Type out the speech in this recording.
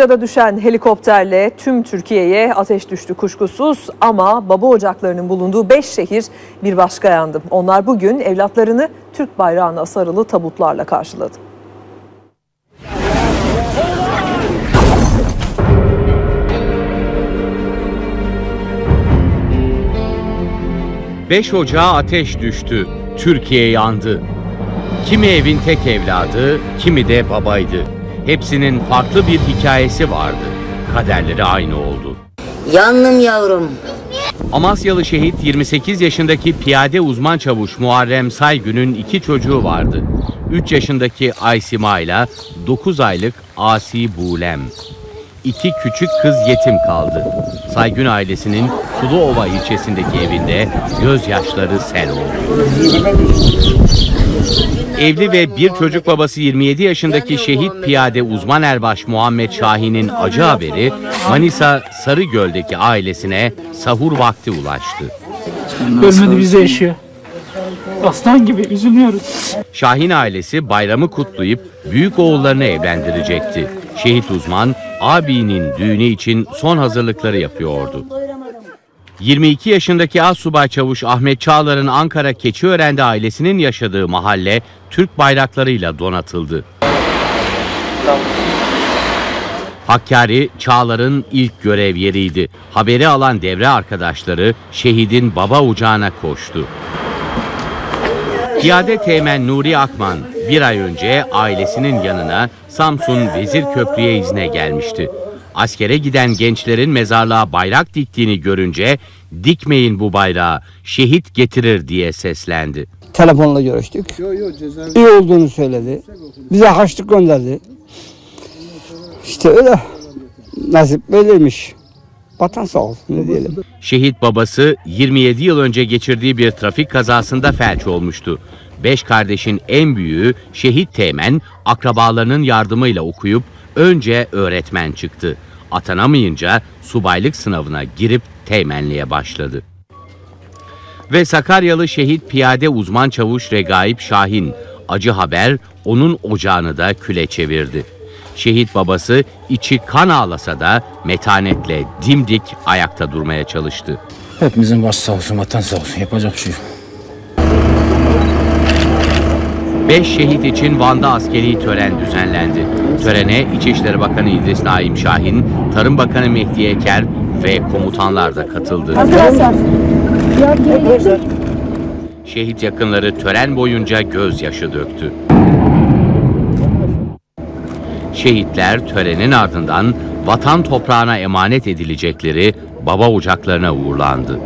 Ilıca'da düşen helikopterle tüm Türkiye'ye ateş düştü kuşkusuz ama baba ocaklarının bulunduğu 5 şehir bir başka yandı. Onlar bugün evlatlarını Türk bayrağına sarılı tabutlarla karşıladı. Beş ocağa ateş düştü. Türkiye yandı. Kimi evin tek evladı, kimi de babaydı. Hepsinin farklı bir hikayesi vardı. Kaderleri aynı oldu. Yandım yavrum. Amasyalı şehit 28 yaşındaki piyade uzman çavuş Muharrem Saygün'ün iki çocuğu vardı. 3 yaşındaki Aysima ile 9 aylık Asi Bulem. İki küçük kız yetim kaldı. Saygün ailesinin Suluova ilçesindeki evinde gözyaşları sel oldu. Evli ve bir çocuk babası 27 yaşındaki şehit piyade uzman erbaş Muhammed Şahin'in acı haberi Manisa Sarıgöl'deki ailesine sahur vakti ulaştı. Ölmedi bize yaşıyor. Aslan gibi üzülüyoruz. Şahin ailesi bayramı kutlayıp büyük oğullarını evlendirecekti. Şehit uzman abinin düğünü için son hazırlıkları yapıyordu. 22 yaşındaki Assubay Çavuş Ahmet Çağlar'ın Ankara Keçiören'de ailesinin yaşadığı mahalle Türk bayraklarıyla donatıldı. Hakkari Çağlar'ın ilk görev yeriydi. Haberi alan devre arkadaşları şehidin baba ocağına koştu. Piyade Teğmen Nuri Akman bir ay önce ailesinin yanına Samsun Vezir Köprü'ye izne gelmişti. Askere giden gençlerin mezarlığa bayrak diktiğini görünce dikmeyin bu bayrağı şehit getirir diye seslendi. Telefonla görüştük. İyi olduğunu söyledi. Bize haçlık gönderdi. İşte öyle. Nasip böyleymiş. Vatan sağ olsun ne diyelim. Şehit babası 27 yıl önce geçirdiği bir trafik kazasında felç olmuştu. Beş kardeşin en büyüğü şehit teğmen akrabalarının yardımıyla okuyup önce öğretmen çıktı. Atanamayınca subaylık sınavına girip teğmenliğe başladı. Ve Sakaryalı şehit piyade uzman çavuş Regaip Şahin acı haber onun ocağını da küle çevirdi. Şehit babası içi kan ağlasa da metanetle dimdik ayakta durmaya çalıştı. Hepimizin başı sağ olsun, vatan sağ olsun. Yapacak bir şey yok. Beş şehit için Van'da askeri tören düzenlendi. Törene İçişleri Bakanı İdris Naim Şahin, Tarım Bakanı Mehdi Eker ve komutanlar da katıldı. Şehit yakınları tören boyunca gözyaşı döktü. Şehitler törenin ardından vatan toprağına emanet edilecekleri baba ocaklarına uğurlandı.